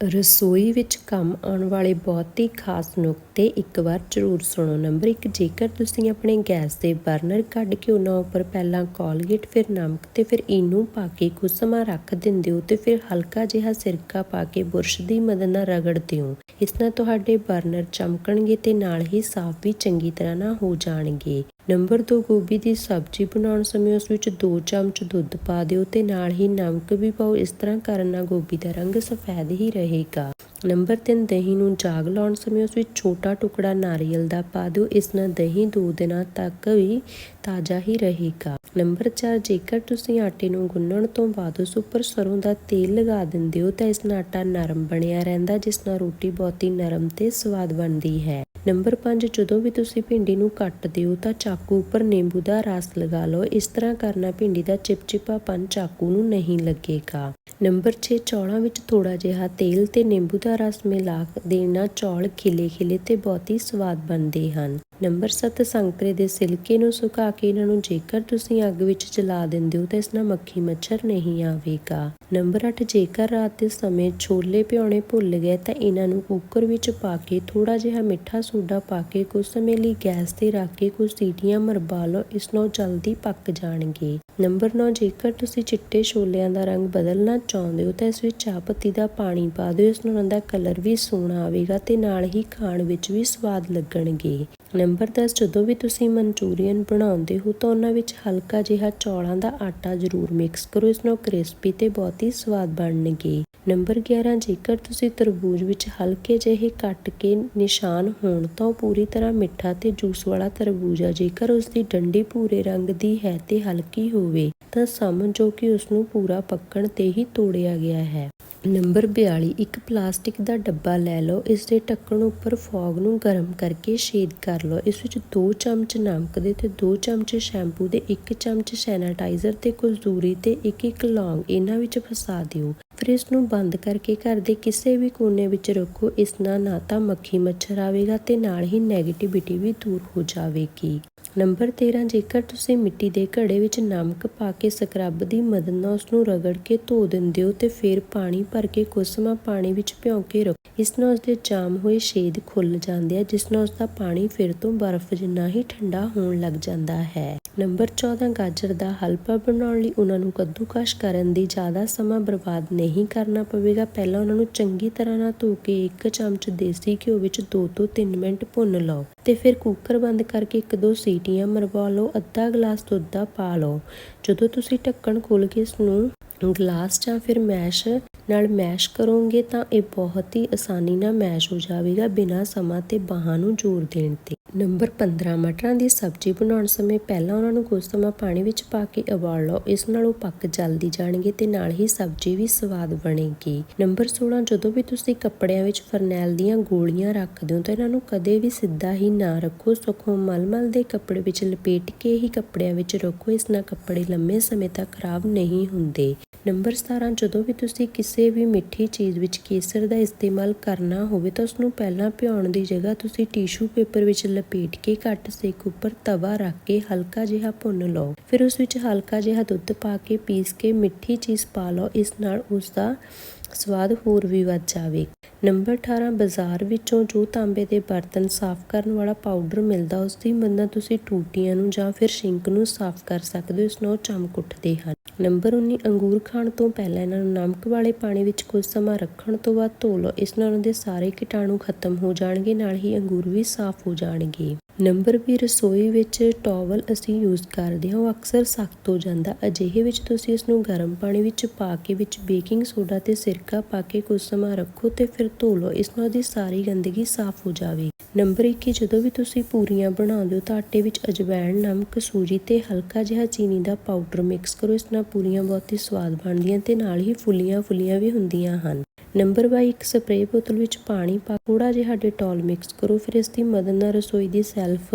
ਰਸੋਈ ਵਿੱਚ ਕੰਮ ਆਉਣ ਵਾਲੇ ਬਹੁਤ ਹੀ ਖਾਸ ਨੁਕਤੇ ਇੱਕ ਵਾਰ ਜ਼ਰੂਰ ਸੁਣੋ। ਨੰਬਰ 1 ਜੇਕਰ ਤੁਸੀਂ ਆਪਣੇ ਗੈਸ ਦੇ ਬਰਨਰ ਕੱਢ ਕੇ ਉਹਨਾਂ ਉੱਪਰ ਪਹਿਲਾਂ ਕੋਲਗੇਟ ਫਿਰ ਨਮਕ ਤੇ ਫਿਰ ਇਨੂੰ ਪਾ ਕੇ ਕੁਝ ਸਮਾਂ ਰੱਖ ਦਿੰਦੇ ਹੋ ਤੇ ਫਿਰ ਹਲਕਾ ਜਿਹਾ ਸਿਰਕਾ ਪਾ ਕੇ ਬੁਰਸ਼ ਦੀ ਮਦਦ ਨਾਲ ਰਗੜਦੇ ਹੋ। ਇਸ ਨਾਲ ਤੁਹਾਡੇ ਬਰਨਰ ਚਮਕਣਗੇ ਤੇ ਨਾਲ ਹੀ ਸਾਫ਼ ਵੀ ਚੰਗੀ ਤਰ੍ਹਾਂ ਨਾਲ ਹੋ ਜਾਣਗੇ। ਨੰਬਰ 2 ਗੋਭੀ ਦੀ ਸਬਜ਼ੀ ਬਣਾਉਣ ਸਮੇਂ ਉਸ ਵਿੱਚ 2 ਚਮਚ ਦੁੱਧ ਪਾ ਦਿਓ ਤੇ ਨਾਲ ਹੀ ਨਮਕ ਵੀ ਪਾਓ। ਇਸ ਤਰ੍ਹਾਂ ਕਰਨ ਨਾਲ ਗੋਭੀ ਦਾ ਰੰਗ ਸਫੈਦ ਹੀ ਰਹੇਗਾ। ਨੰਬਰ 3 ਦਹੀਂ ਨੂੰ ਜਾਗ ਲਾਉਣ ਸਮੇਂ ਉਸ ਵਿੱਚ ਛੋਟਾ ਟੁਕੜਾ ਨਾਰੀਅਲ ਦਾ ਪਾ ਦਿਓ। ਇਸ ਨਾਲ ਦਹੀਂ 2 ਦਿਨਾਂ ਤੱਕ ਵੀ ਤਾਜ਼ਾ ਹੀ ਰਹੇਗਾ। ਨੰਬਰ 4 ਜੇਕਰ ਤੁਸੀਂ ਆਟੇ ਨੂੰ ਗੁੰਨਣ ਤੋਂ ਬਾਅਦ ਉਸ ਉੱਪਰ ਸਰੋਂ ਦਾ ਤੇਲ ਲਗਾ ਦਿੰਦੇ ਹੋ, ਤਾਂ ਇਸ ਨਾਲ ਆਟਾ ਨਰਮ ਬਣਿਆ ਰਹਿੰਦਾ, ਜਿਸ ਨਾਲ ਰੋਟੀ ਬਹੁਤ ਹੀ ਨਰਮ ਤੇ ਸਵਾਦ ਬਣਦੀ ਹੈ। ਨੰਬਰ 5 ਜਦੋਂ ਵੀ ਤੁਸੀਂ ਭਿੰਡੀ ਨੂੰ ਕੱਟਦੇ ਹੋ, ਤਾਂ ਚਾਕੂ ਉੱਪਰ ਨਿੰਬੂ ਦਾ ਰਸ ਲਗਾ ਲਓ। ਇਸ ਤਰ੍ਹਾਂ ਕਰਨਾ ਭਿੰਡੀ ਦਾ ਚਿਪਚਿਪਾਪਨ ਚਾਕੂ ਨੂੰ ਨਹੀਂ ਲੱਗੇਗਾ। ਨੰਬਰ 6 ਚੌਲਾਂ ਵਿੱਚ ਥੋੜਾ ਜਿਹਾ ਤੇਲ ਤੇ ਨਿੰਬੂ ਦਾ ਰਸ ਮਿਲਾ ਦੇਣਾ ਚੌਲ ਖਿਲੇ ਖਿਲੇ ਤੇ ਬਹੁਤ ਹੀ ਸਵਾਦ ਬਣਦੇ ਹਨ। ਨੰਬਰ 7 ਸੰਤਰੇ ਦੇ ਸਿਲਕੇ ਨੂੰ ਸੁਕਾ ਕੇ ਇਹਨਾਂ ਨੂੰ ਜੇਕਰ ਤੁਸੀਂ ਅੱਗ ਵਿੱਚ ਜਲਾ ਦਿੰਦੇ ਹੋ ਤਾਂ ਇਸ ਨਾਲ ਮੱਖੀ ਮੱਛਰ ਨਹੀਂ ਆਵੇਗਾ। ਨੰਬਰ 8 ਜੇਕਰ ਰਾਤ ਦੇ ਸਮੇਂ ਛੋਲੇ ਭਿਉਣੇ ਭੁੱਲ ਗਏ ਤਾਂ ਇਹਨਾਂ ਨੂੰ ਕੁੱਕਰ ਵਿੱਚ ਪਾ ਕੇ ਥੋੜਾ ਜਿਹਾ ਮਿੱਠਾ ਸੋਡਾ ਪਾ ਕੇ ਕੁਝ ਸਮੇਂ ਲਈ ਗੈਸ ਤੇ ਰੱਖ ਕੇ ਕੁਝ ਸੀਟੀਆਂ ਮਰਵਾ ਲਓ, ਇਸ ਨਾਲ ਜਲਦੀ ਪੱਕ ਜਾਣਗੇ। ਨੰਬਰ 9 ਜੇਕਰ ਤੁਸੀਂ ਚਿੱਟੇ ਛੋਲਿਆਂ ਦਾ ਰੰਗ ਬਦਲਣਾ ਚਾਹੁੰਦੇ ਹੋ ਤਾਂ ਇਸ ਵਿੱਚ ਚਾਹ ਪੱਤੀ ਦਾ ਪਾਣੀ ਪਾ ਦਿਓ, ਇਸ ਨਾਲ ਉਹਨਾਂ ਦਾ ਕਲਰ ਵੀ ਸੋਹਣਾ ਆਵੇਗਾ ਤੇ ਨਾਲ ਹੀ ਖਾਣ ਵਿੱਚ ਵੀ ਸਵਾਦ ਲੱਗਣਗੇ। ਨੰਬਰ 10 ਜਦੋਂ ਵੀ ਤੁਸੀਂ ਮਨਚੂਰੀਅਨ ਬਣਾਉਂਦੇ ਹੋ ਤਾਂ ਉਹਨਾਂ ਵਿੱਚ ਹਲਕਾ ਜਿਹਾ ਚੌਲਾਂ ਦਾ ਆਟਾ ਜ਼ਰੂਰ ਮਿਕਸ ਕਰੋ, ਇਸ ਨੂੰ ਕ੍ਰਿਸਪੀ ਤੇ ਬਹੁਤ ਹੀ ਸਵਾਦ ਬਣਨਗੇ। ਨੰਬਰ 11 ਜੇਕਰ ਤੁਸੀਂ ਤਰਬੂਜ ਵਿੱਚ ਹਲਕੇ ਜਿਹੇ ਕੱਟ ਕੇ ਨਿਸ਼ਾਨ ਹੋਣ ਤਾਂ ਉਹ ਪੂਰੀ ਤਰ੍ਹਾਂ ਮਿੱਠਾ ਤੇ ਜੂਸ ਵਾਲਾ ਤਰਬੂਜ ਆ। ਜੇਕਰ ਉਸ ਦੀ ਡੰਡੀ ਭੂਰੇ ਰੰਗ ਦੀ ਹੈ ਤੇ ਹਲਕੀ ਹੋਵੇ, ਤਾਂ ਸਮਝੋ ਕਿ ਉਸ ਨੂੰ ਪੂਰਾ ਪੱਕਣ ਤੇ ਹੀ ਤੋੜਿਆ ਗਿਆ ਹੈ। ਨੰਬਰ 42 ਇੱਕ ਪਲਾਸਟਿਕ ਦਾ ਡੱਬਾ ਲੈ ਲਓ, ਇਸ ਦੇ ਢੱਕਣ ਉੱਪਰ ਫੌਗ ਨੂੰ ਗਰਮ ਕਰਕੇ ਛੇਦ ਕਰ ਲਓ, ਇਸ ਵਿੱਚ 2 ਚਮਚ ਨਮਕ ਦੇ ਤੇ 2 ਚਮਚ ਸ਼ੈਂਪੂ ਦੇ 1 ਚਮਚ ਸੈਨੀਟਾਈਜ਼ਰ ਤੇ ਕੁਝ ਦੂਰੀ ਤੇ ਇੱਕ ਇੱਕ ਲੌਂਗ ਇਹਨਾਂ ਵਿੱਚ ਫਸਾ ਦਿਓ। ਫਿਰ ਇਸ ਨੂੰ ਬੰਦ ਕਰਕੇ ਘਰ ਦੇ ਕਿਸੇ ਵੀ ਕੋਨੇ ਵਿੱਚ ਰੱਖੋ। ਇਸ ਨਾਲ ਨਾ ਤਾਂ ਮੱਖੀ ਮੱਛਰ ਆਵੇਗਾ ਤੇ ਨਾਲ ਹੀ 네ਗੇਟਿਵਿਟੀ ਵੀ ਦੂਰ ਹੋ ਜਾਵੇਗੀ। ਨੰਬਰ 13 ਜੇਕਰ ਤੁਸੀਂ ਮਿੱਟੀ ਦੇ ਘੜੇ ਵਿੱਚ ਨਮਕ ਪਾ ਕੇ ਸਕਰਬ ਦੀ ਮਦਦ ਨਾਲ ਉਸ ਨੂੰ ਰਗੜ ਕੇ ਧੋ ਦਿੰਦੇ ਹੋ ਤੇ ਫਿਰ ਪਾਣੀ ਭਰ ਕੇ ਕੁਝ ਪਾਣੀ ਵਿੱਚ ਭਿਉਂ ਕੇ ਰੱਖੋ। ਇਸ ਨਾਲ ਉਸ ਦੇ ਜਾਮ ਹੋਏ ਛੇਦ ਖੁੱਲ ਜਾਂਦੇ ਆ, ਜਿਸ ਨਾਲ ਉਸ ਦਾ ਪਾਣੀ ਫਿਰ ਤੋਂ ਬਰਫ਼ ਜਿੰਨਾ ਹੀ ਠੰਡਾ ਹੋਣ ਲੱਗ ਜਾਂਦਾ ਹੈ। ਨੰਬਰ 14 ਗਾਜਰ ਦਾ ਹਲਵਾ ਬਣਾਉਣ ਲਈ ਉਹਨਾਂ ਨੂੰ ਕੱਦੂਕਸ਼ ਕਰਨ ਦੀ ਜ਼ਿਆਦਾ ਸਮਾਂ ਬਰਬਾਦ ਨਹੀਂ ਕਰਨਾ ਪਵੇਗਾ। ਪਹਿਲਾਂ ਉਹਨਾਂ ਨੂੰ ਚੰਗੀ ਤਰ੍ਹਾਂ ਨਾਲ ਧੋ ਕੇ ਇੱਕ ਚਮਚ ਦੇਸੀ ਘਿਓ ਵਿੱਚ 2 ਤੋਂ 3 ਮਿੰਟ ਭੁੰਨ ਲਓ ਤੇ ਫਿਰ ਕੁੱਕਰ ਬੰਦ ਕਰਕੇ ਇੱਕ ਦੋ ਸੀਟੀਆਂ ਮਰਵਾ ਲਓ, ਅੱਧਾ ਗਲਾਸ ਦੁੱਧ ਦਾ ਪਾ ਲਓ। ਜਦੋਂ ਤੁਸੀਂ ਢੱਕਣ ਖੋਲ ਕੇ ਇਸ ਨੂੰ ਗਲਾਸ ਜਾਂ ਫਿਰ ਮੈਸ਼ ਨਾਲ ਮੈਸ਼ ਕਰੋਗੇ ਤਾਂ ਇਹ ਬਹੁਤ ਹੀ ਆਸਾਨੀ ਨਾਲ ਮੈਸ਼ ਹੋ ਜਾਵੇਗਾ ਬਿਨਾਂ ਸਮਾਂ ਤੇ ਬਾਹਾਂ ਨੂੰ ਜ਼ੋਰ ਦੇਣ ਤੇ। ਨੰਬਰ 15 ਮਟਰਾਂ ਦੀ ਸਬਜ਼ੀ ਬਣਾਉਣ ਸਮੇਂ ਪਹਿਲਾਂ ਉਹਨਾਂ ਨੂੰ ਕੁਝ ਸਮਾਂ ਪਾਣੀ ਵਿੱਚ ਪਾ ਕੇ ਉਬਾਲ ਲਓ। ਇਸ ਨਾਲ ਉਹ ਪੱਕ ਜਲਦੀ ਜਾਣਗੇ ਤੇ ਨਾਲ ਹੀ ਸਬਜ਼ੀ ਵੀ ਸਵਾਦ ਬਣੇਗੀ। ਨੰਬਰ 16 ਜਦੋਂ ਵੀ ਤੁਸੀਂ ਕੱਪੜਿਆਂ ਵਿੱਚ ਫਰਨੈਲ ਦੀਆਂ ਗੋਲੀਆਂ ਰੱਖਦੇ ਹੋ ਤਾਂ ਇਹਨਾਂ ਨੂੰ ਕਦੇ ਵੀ ਸਿੱਧਾ ਹੀ ਨਾ ਰੱਖੋ। ਸਗੋਂ ਮਲਮਲ ਦੇ ਕੱਪੜੇ ਵਿੱਚ ਲਪੇਟ ਕੇ ਹੀ ਕੱਪੜਿਆਂ ਵਿੱਚ ਰੱਖੋ। ਇਸ ਨਾਲ ਕੱਪੜੇ ਲੰਮੇ ਸਮੇਂ ਤੱਕ ਖਰਾਬ ਨਹੀਂ ਹੁੰਦੇ। ਨੰਬਰ 17 ਜਦੋਂ ਵੀ ਤੁਸੀਂ ਕਿਸੇ ਵੀ ਮਿੱਠੀ ਚੀਜ਼ ਵਿੱਚ ਕੇਸਰ ਦਾ ਇਸਤੇਮਾਲ ਕਰਨਾ ਹੋਵੇ ਤਾਂ ਉਸ ਨੂੰ ਪਹਿਲਾਂ ਭਿਉਣ ਦੀ ਜਗ੍ਹਾ ਤੁਸੀਂ ਟਿਸ਼ੂ ਪੇਪਰ ਵਿੱਚ ਲਪੇਟ ਕੇ ਘੱਟ ਸੇਕ ਉੱਪਰ ਤਵਾ ਰੱਖ ਕੇ ਹਲਕਾ ਜਿਹਾ ਭੁੰਨ ਲਓ। ਫਿਰ ਉਸ ਵਿੱਚ ਹਲਕਾ ਜਿਹਾ ਦੁੱਧ ਪਾ ਕੇ ਪੀਸ ਕੇ ਮਿੱਠੀ ਚੀਜ਼ ਪਾ ਲਓ। ਇਸ ਨਾਲ ਉਸ ਦਾ ਸਵਾਦ ਹੋਰ ਵੀ ਵੱਧ ਜਾਵੇ। ਨੰਬਰ 18 ਬਾਜ਼ਾਰ ਵਿੱਚੋਂ ਜੋ ਤਾਂਬੇ ਦੇ ਬਰਤਨ ਸਾਫ਼ ਕਰਨ ਵਾਲਾ ਪਾਊਡਰ ਮਿਲਦਾ ਉਸ ਦੀ ਮਦਦ ਤੁਸੀਂ ਟੂਟੀਆਂ ਨੂੰ ਜਾਂ ਫਿਰ ਸਿੰਕ ਨੂੰ ਸਾਫ਼ ਕਰ ਸਕਦੇ ਹੋ, ਇਸ ਨਾਲ ਉਹ ਚਮਕ ਉੱਠਦੇ ਹਨ। ਨੰਬਰ 19 ਅੰਗੂਰ ਖਾਣ ਤੋਂ ਪਹਿਲਾਂ ਇਹਨਾਂ ਨੂੰ ਨਮਕ ਵਾਲੇ ਪਾਣੀ ਵਿੱਚ ਕੁਝ ਸਮਾਂ ਰੱਖਣ ਤੋਂ ਬਾਅਦ ਧੋ ਲਓ, ਇਸ ਨਾਲ ਉਹਨਾਂ ਦੇ ਸਾਰੇ ਕੀਟਾਣੂ ਖਤਮ ਹੋ ਜਾਣਗੇ, ਨਾਲ ਹੀ ਅੰਗੂਰ ਵੀ ਸਾਫ਼ ਹੋ ਜਾਣਗੇ। ਨੰਬਰ 20 ਰਸੋਈ ਵਿੱਚ ਟਾਵਲ ਅਸੀਂ ਯੂਜ਼ ਕਰਦੇ ਹਾਂ, ਉਹ ਅਕਸਰ ਸਖਤ ਹੋ ਜਾਂਦਾ। ਅਜਿਹੇ ਵਿੱਚ ਤੁਸੀਂ ਇਸ ਨੂੰ ਗਰਮ ਪਾਣੀ ਵਿੱਚ ਪਾ ਕੇ, ਵਿੱਚ ਬੇਕਿੰਗ ਸੋਡਾ ਤੇ ਸਿਰਕਾ ਪਾ ਕੇ ਕੁਝ ਸਮਾਂ ਰੱਖੋ ਤੇ ਫਿਰ ਧੋ ਲਓ। ਇਸ ਨਾਲ ਦੀ ਸਾਰੀ ਗੰਦਗੀ ਸਾਫ਼ ਹੋ ਜਾਵੇ ਨੰਬਰ 21 ਜਦੋਂ ਵੀ ਤੁਸੀਂ ਪੂਰੀਆਂ ਬਣਾਉਂਦੇ ਹੋ ਤਾਂ ਆਟੇ ਵਿੱਚ ਅਜਵਾਇਣ ਨਮਕ, ਸੂਜੀ ਤੇ ਹਲਕਾ ਜਿਹਾ ਚੀਨੀ ਦਾ ਪਾਊਡਰ ਮਿਕਸ ਕਰੋ। ਇਸ ਨਾਲ ਪੂਰੀਆਂ ਬਹੁਤ ਹੀ ਸਵਾਦ ਬਣਦੀਆਂ ਤੇ ਨਾਲ ਹੀ ਫੁੱਲੀਆਂ ਫੁੱਲੀਆਂ ਵੀ ਹੁੰਦੀਆਂ ਹਨ। ਨੰਬਰ 22 ਇੱਕ ਸਪਰੇਅ ਬੋਤਲ ਵਿੱਚ ਪਾਣੀ ਪਾ ਥੋੜਾ ਜਿਹਾ ਡਿਟੋਲ ਮਿਕਸ ਕਰੋ, ਫਿਰ ਇਸ ਦੀ ਮਦਦ ਨਾਲ ਰਸੋਈ ਦੀ ਸੈਲਫ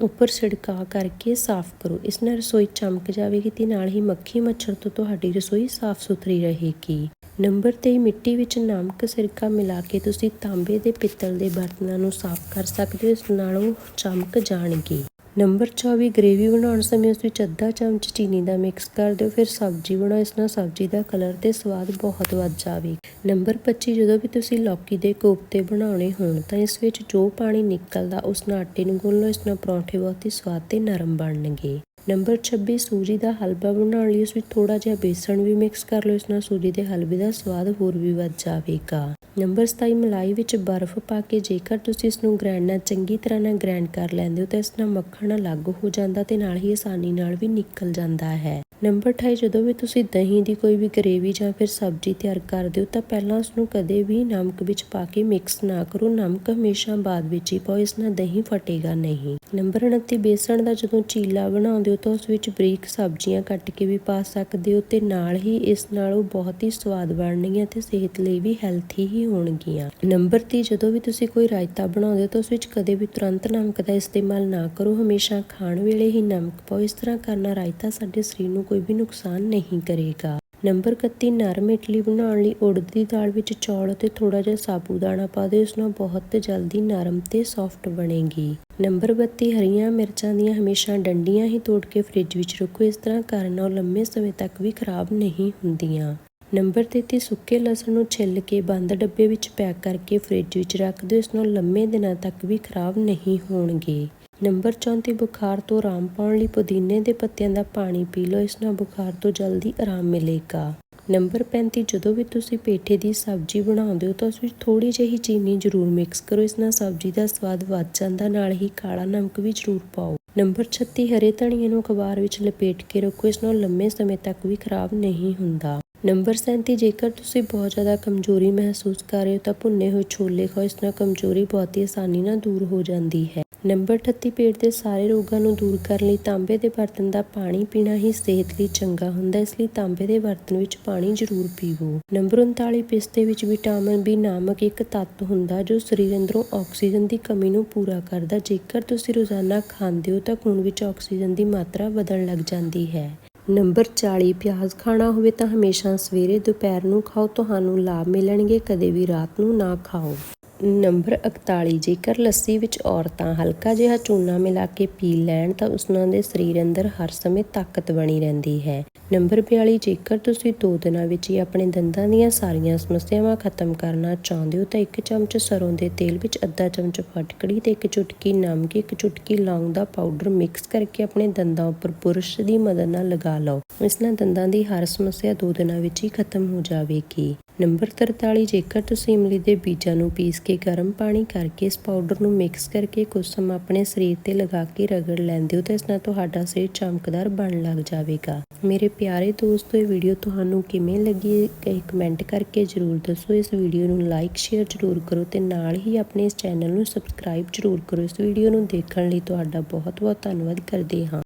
ਉੱਪਰ ਛਿੜਕਾ ਕਰਕੇ ਸਾਫ਼ ਕਰੋ। ਇਸ ਨਾਲ ਰਸੋਈ ਚਮਕ ਜਾਵੇਗੀ ਤੇ ਨਾਲ ਹੀ ਮੱਖੀ ਮੱਛਰ ਤੋਂ ਤੁਹਾਡੀ ਰਸੋਈ ਸਾਫ਼ ਸੁਥਰੀ ਰਹੇਗੀ। ਨੰਬਰ 23 ਮਿੱਟੀ ਵਿੱਚ ਨਮਕ ਸਿਰਕਾ ਮਿਲਾ ਕੇ ਤੁਸੀਂ ਤਾਂਬੇ ਦੇ ਪਿੱਤਲ ਦੇ ਬਰਤਨਾਂ ਨੂੰ ਸਾਫ਼ ਕਰ ਸਕਦੇ ਹੋ, ਇਸ ਨਾਲ ਉਹ ਚਮਕ ਜਾਣਗੇ। ਨੰਬਰ 24 ਗ੍ਰੇਵੀ ਬਣਾਉਣ ਸਮੇਂ ਉਸ ਵਿੱਚ ਅੱਧਾ ਚਮਚ ਚੀਨੀ ਦਾ ਮਿਕਸ ਕਰ ਦਿਓ, ਫਿਰ ਸਬਜ਼ੀ ਬਣਾਓ, ਇਸ ਨਾਲ ਸਬਜ਼ੀ ਦਾ ਕਲਰ ਤੇ ਸਵਾਦ ਬਹੁਤ ਵੱਧ ਜਾਵੇ। ਨੰਬਰ 25 ਜਦੋਂ ਵੀ ਤੁਸੀਂ ਲੌਕੀ ਦੇ ਕੋਫਤੇ ਬਣਾਉਣੇ ਹੋਣ, ਤਾਂ ਇਸ ਵਿੱਚ ਜੋ ਪਾਣੀ ਨਿਕਲਦਾ, ਉਸ ਨਾਲ ਆਟੇ ਨੂੰ ਗੁੰਨ ਲਓ, ਇਸ ਨਾਲ ਪਰੌਂਠੇ ਬਹੁਤ ਹੀ ਸਵਾਦ ਤੇ ਨਰਮ ਬਣਨਗੇ। ਨੰਬਰ 26 ਸੂਜੀ ਦਾ ਹਲਵਾ ਬਣਾਉਣ ਲਈ ਉਸ ਵਿੱਚ ਥੋੜਾ ਜਿਹਾ ਬੇਸਣ ਵੀ ਮਿਕਸ ਕਰ ਲਓ, ਇਸ ਨਾਲ ਸੂਜੀ ਦੇ ਹਲਵੇ ਦਾ ਸਵਾਦ ਹੋਰ ਵੀ ਵੱਧ ਜਾਵੇਗਾ। ਨੰਬਰ 27 ਮਲਾਈ ਵਿੱਚ ਬਰਫ਼ ਪਾ ਕੇ ਜੇਕਰ ਤੁਸੀਂ ਇਸ ਨੂੰ ਗ੍ਰਾਈਂਡ ਨਾਲ ਚੰਗੀ ਤਰ੍ਹਾਂ ਨਾਲ ਗ੍ਰਾਈਂਡ ਕਰ ਲੈਂਦੇ ਹੋ ਤਾਂ ਇਸ ਨਾਲ ਮੱਖਣ ਅਲੱਗ ਹੋ ਜਾਂਦਾ ਤੇ ਨਾਲ ਹੀ ਆਸਾਨੀ ਨਾਲ ਵੀ ਨਿਕਲ ਜਾਂਦਾ ਹੈ। ਨੰਬਰ 28 ਜਦੋਂ ਵੀ ਤੁਸੀਂ ਦਹੀਂ ਦੀ ਕੋਈ ਵੀ ਗਰੇਵੀ ਜਾਂ ਫਿਰ ਸਬਜ਼ੀ ਤਿਆਰ ਕਰਦੇ ਹੋ ਤਾਂ ਪਹਿਲਾਂ ਉਸ ਨੂੰ ਕਦੇ ਵੀ ਨਮਕ ਵਿੱਚ ਪਾ ਕੇ ਮਿਕਸ ਨਾ ਕਰੋ। ਨਮਕ ਹਮੇਸ਼ਾ ਬਾਅਦ ਵਿੱਚ ਹੀ ਪਾਓ, ਇਸ ਨਾਲ ਦਹੀਂ ਫਟੇਗਾ ਨਹੀਂ। ਨੰਬਰ 29 ਬੇਸਣ ਦਾ ਜਦੋਂ ਚੀਲਾ ਬਣਾਉਂਦੇ ਹੋ ਤਾਂ ਉਸ ਵਿੱਚ ਬਰੀਕ ਸਬਜ਼ੀਆਂ ਕੱਟ ਕੇ ਵੀ ਪਾ ਸਕਦੇ ਹੋ ਤੇ ਨਾਲ ਹੀ ਇਸ ਨਾਲ ਉਹ ਬਹੁਤ ਹੀ ਸਵਾਦ ਬਣਨਗੀਆਂ ਤੇ ਸਿਹਤ ਲਈ ਵੀ ਹੈਲਥੀ ਹੀ ਹੋਣਗੀਆਂ। ਨੰਬਰ 30 ਜਦੋਂ ਵੀ ਤੁਸੀਂ ਕੋਈ ਰਾਇਤਾ ਬਣਾਉਂਦੇ ਹੋ ਤਾਂ ਉਸ ਵਿੱਚ ਕਦੇ ਵੀ ਤੁਰੰਤ ਨਮਕ ਦਾ ਇਸਤੇਮਾਲ ਨਾ ਕਰੋ, ਹਮੇਸ਼ਾ ਖਾਣ ਵੇਲੇ ਹੀ ਨਮਕ ਪਾਓ। ਇਸ ਤਰ੍ਹਾਂ ਕਰਨਾ ਰਾਇਤਾ ਸਾਡੇ ਸਰੀਰ ਨੂੰ ਕੋਈ ਵੀ ਨੁਕਸਾਨ ਨਹੀਂ ਕਰੇਗਾ। ਨੰਬਰ 31 ਨਰਮ ਇਡਲੀ ਬਣਾਉਣ ਲਈ ਉੜਦ ਦੀ ਦਾਲ ਵਿੱਚ ਚੌਲ ਅਤੇ ਥੋੜਾ ਜਿਹਾ ਸਾਬੂਦਾਣਾ ਪਾ ਦਿਓ, ਇਸ ਨਾਲ ਬਹੁਤ ਜਲਦੀ ਨਰਮ ਤੇ ਸੌਫਟ ਬਣੇਗੀ। ਨੰਬਰ 32 ਹਰੀਆਂ ਮਿਰਚਾਂ ਦੀਆਂ ਹਮੇਸ਼ਾ ਡੰਡੀਆਂ ਹੀ ਤੋੜ ਕੇ ਫ੍ਰਿਜ ਵਿੱਚ ਰੱਖੋ, ਇਸ ਤਰ੍ਹਾਂ ਕਰਨ ਨਾਲ ਲੰਮੇ ਸਮੇਂ ਤੱਕ ਵੀ ਖਰਾਬ ਨਹੀਂ ਹੁੰਦੀਆਂ। ਨੰਬਰ 33 ਸੁੱਕੇ ਲਸਣ ਨੂੰ ਛਿੱਲ ਕੇ ਬੰਦ ਡੱਬੇ ਵਿੱਚ ਪੈਕ ਕਰਕੇ ਫ੍ਰਿਜ ਵਿੱਚ ਰੱਖ ਦਿਓ, ਇਸ ਨਾਲ ਲੰਮੇ ਦਿਨਾਂ ਤੱਕ ਵੀ ਖਰਾਬ ਨਹੀਂ ਹੋਣਗੇ। ਨੰਬਰ 34 ਬੁਖਾਰ ਤੋਂ ਆਰਾਮ ਪਾਉਣ ਲਈ ਪੁਦੀਨੇ ਦੇ ਪੱਤਿਆਂ ਦਾ ਪਾਣੀ ਪੀ ਲਓ, ਇਸ ਨਾਲ ਬੁਖਾਰ ਤੋਂ ਜਲਦੀ ਆਰਾਮ ਮਿਲੇਗਾ। ਨੰਬਰ 35 ਜਦੋਂ ਵੀ ਤੁਸੀਂ ਪੇਠੇ ਦੀ ਸਬਜ਼ੀ ਬਣਾਉਂਦੇ ਹੋ ਤਾਂ ਉਸ ਵਿੱਚ ਥੋੜੀ ਜਿਹੀ ਚੀਨੀ ਜ਼ਰੂਰ ਮਿਕਸ ਕਰੋ, ਇਸ ਨਾਲ ਸਬਜ਼ੀ ਦਾ ਸਵਾਦ ਵੱਧ ਜਾਂਦਾ, ਨਾਲ ਹੀ ਕਾਲਾ ਨਮਕ ਵੀ ਜ਼ਰੂਰ ਪਾਓ। ਨੰਬਰ 36 ਹਰੇ ਧਨੀਏ ਨੂੰ ਅਖਬਾਰ ਵਿੱਚ ਲਪੇਟ ਕੇ ਰੱਖੋ, ਇਸ ਨਾਲ ਲੰਮੇ ਸਮੇਂ ਤੱਕ ਵੀ ਖਰਾਬ ਨਹੀਂ ਹੁੰਦਾ। ਨੰਬਰ 37 ਜੇਕਰ ਤੁਸੀਂ ਬਹੁਤ ਜ਼ਿਆਦਾ ਕਮਜ਼ੋਰੀ ਮਹਿਸੂਸ ਕਰ ਰਹੇ ਹੋ ਤਾਂ ਭੁੰਨੇ ਹੋਏ ਛੋਲੇ ਖਾਓ, ਇਸ ਨਾਲ ਕਮਜ਼ੋਰੀ ਬਹੁਤ ਹੀ ਆਸਾਨੀ ਨਾਲ ਦੂਰ ਹੋ ਜਾਂਦੀ ਹੈ। ਨੰਬਰ 38 ਪੇਟ ਦੇ ਸਾਰੇ ਰੋਗਾਂ ਨੂੰ ਦੂਰ ਕਰਨ ਲਈ ਤਾਂਬੇ ਦੇ ਬਰਤਨ ਦਾ ਪਾਣੀ ਪੀਣਾ ਹੀ ਸਿਹਤ ਲਈ ਚੰਗਾ ਹੁੰਦਾ ਇਸ ਲਈ ਤਾਂਬੇ ਦੇ ਬਰਤਨ ਵਿੱਚ ਪਾਣੀ ਜ਼ਰੂਰ ਪੀਵੋ। ਨੰਬਰ 39 ਪਿਸਤੇ ਵਿੱਚ ਵਿਟਾਮਿਨ ਬੀ ਨਾਮਕ ਇੱਕ ਤੱਤ ਹੁੰਦਾ ਜੋ ਸਰੀਰ ਅੰਦਰੋਂ ਆਕਸੀਜਨ ਦੀ ਕਮੀ ਨੂੰ ਪੂਰਾ ਕਰਦਾ ਜੇਕਰ ਤੁਸੀਂ ਰੋਜ਼ਾਨਾ ਖਾਂਦੇ ਹੋ ਤਾਂ ਖੂਨ ਵਿੱਚ ਆਕਸੀਜਨ ਦੀ ਮਾਤਰਾ ਵਧਣ ਲੱਗ ਜਾਂਦੀ ਹੈ। ਨੰਬਰ 40 ਪਿਆਜ਼ ਖਾਣਾ ਹੋਵੇ ਤਾਂ ਹਮੇਸ਼ਾ ਸਵੇਰੇ ਦੁਪਹਿਰ ਨੂੰ ਖਾਓ। ਤੁਹਾਨੂੰ ਲਾਭ ਮਿਲਣਗੇ। ਕਦੇ ਵੀ ਰਾਤ ਨੂੰ ਨਾ ਖਾਓ। ਨੰਬਰ 41 ਜੇਕਰ ਲੱਸੀ ਵਿੱਚ ਔਰਤਾਂ ਹਲਕਾ ਜਿਹਾ ਚੂਨਾ ਮਿਲਾ ਕੇ ਪੀ ਲੈਣ, ਤਾਂ ਉਸਨਾਂ ਦੇ ਸਰੀਰ ਅੰਦਰ ਹਰ ਸਮੇਂ ਤਾਕਤ ਬਣੀ ਰਹਿੰਦੀ ਹੈ। ਨੰਬਰ 42 ਜੇਕਰ ਤੁਸੀਂ ਦੋ ਦਿਨਾਂ ਵਿੱਚ ਹੀ ਆਪਣੇ ਦੰਦਾਂ ਦੀਆਂ ਸਾਰੀਆਂ ਸਮੱਸਿਆਵਾਂ ਖਤਮ ਕਰਨਾ ਚਾਹੁੰਦੇ ਹੋ, ਤਾਂ ਇੱਕ ਚਮਚ ਸਰੋਂ ਦੇ ਤੇਲ ਵਿੱਚ ਅੱਧਾ ਚਮਚ ਫਟਕੜੀ ਤੇ ਇੱਕ ਚੁਟਕੀ ਨਮਕ, ਇੱਕ ਚੁਟਕੀ ਲੌਂਗ ਦਾ ਪਾਊਡਰ ਮਿਕਸ ਕਰਕੇ ਆਪਣੇ ਦੰਦਾਂ ਉੱਪਰ ਬੁਰਸ਼ ਦੀ ਮਦਦ ਨਾਲ ਲਗਾ ਲਓ। ਇਸ ਨਾਲ ਦੰਦਾਂ ਦੀ ਹਰ ਸਮੱਸਿਆ ਦੋ ਦਿਨਾਂ ਵਿੱਚ ਹੀ ਖਤਮ ਹੋ ਜਾਵੇਗੀ। ਨੰਬਰ 43 ਜੇਕਰ ਤੁਸੀਂ ਇਮਲੀ ਦੇ ਬੀਜਾਂ ਨੂੰ ਪੀਸ ਕੇ ਗਰਮ ਪਾਣੀ ਕਰਕੇ ਇਸ ਪਾਊਡਰ ਨੂੰ ਮਿਕਸ ਕਰਕੇ ਕੁਝ ਸਮਾਂ ਆਪਣੇ ਸਰੀਰ ਤੇ ਲਗਾ ਕੇ ਰਗੜ ਲੈਂਦੇ ਹੋ, ਤਾਂ ਇਸ ਨਾਲ ਤੁਹਾਡਾ ਸਰੀਰ ਚਮਕਦਾਰ ਬਣਨ ਲੱਗ ਜਾਵੇਗਾ। ਮੇਰੇ ਪਿਆਰੇ ਦੋਸਤੋ, ਇਹ ਵੀਡੀਓ ਤੁਹਾਨੂੰ ਕਿਵੇਂ ਲੱਗੀ ਕਈ ਕਮੈਂਟ ਕਰਕੇ ਜਰੂਰ ਦੱਸੋ। ਇਸ ਵੀਡੀਓ ਨੂੰ ਲਾਈਕ, ਸ਼ੇਅਰ ਜਰੂਰ ਕਰੋ ਤੇ ਨਾਲ ਹੀ ਆਪਣੇ ਇਸ ਚੈਨਲ ਨੂੰ ਸਬਸਕ੍ਰਾਈਬ ਜਰੂਰ ਕਰੋ। ਇਸ ਵੀਡੀਓ ਨੂੰ ਦੇਖਣ ਲਈ ਤੁਹਾਡਾ ਬਹੁਤ ਬਹੁਤ ਧੰਨਵਾਦ ਕਰਦੇ ਹਾਂ।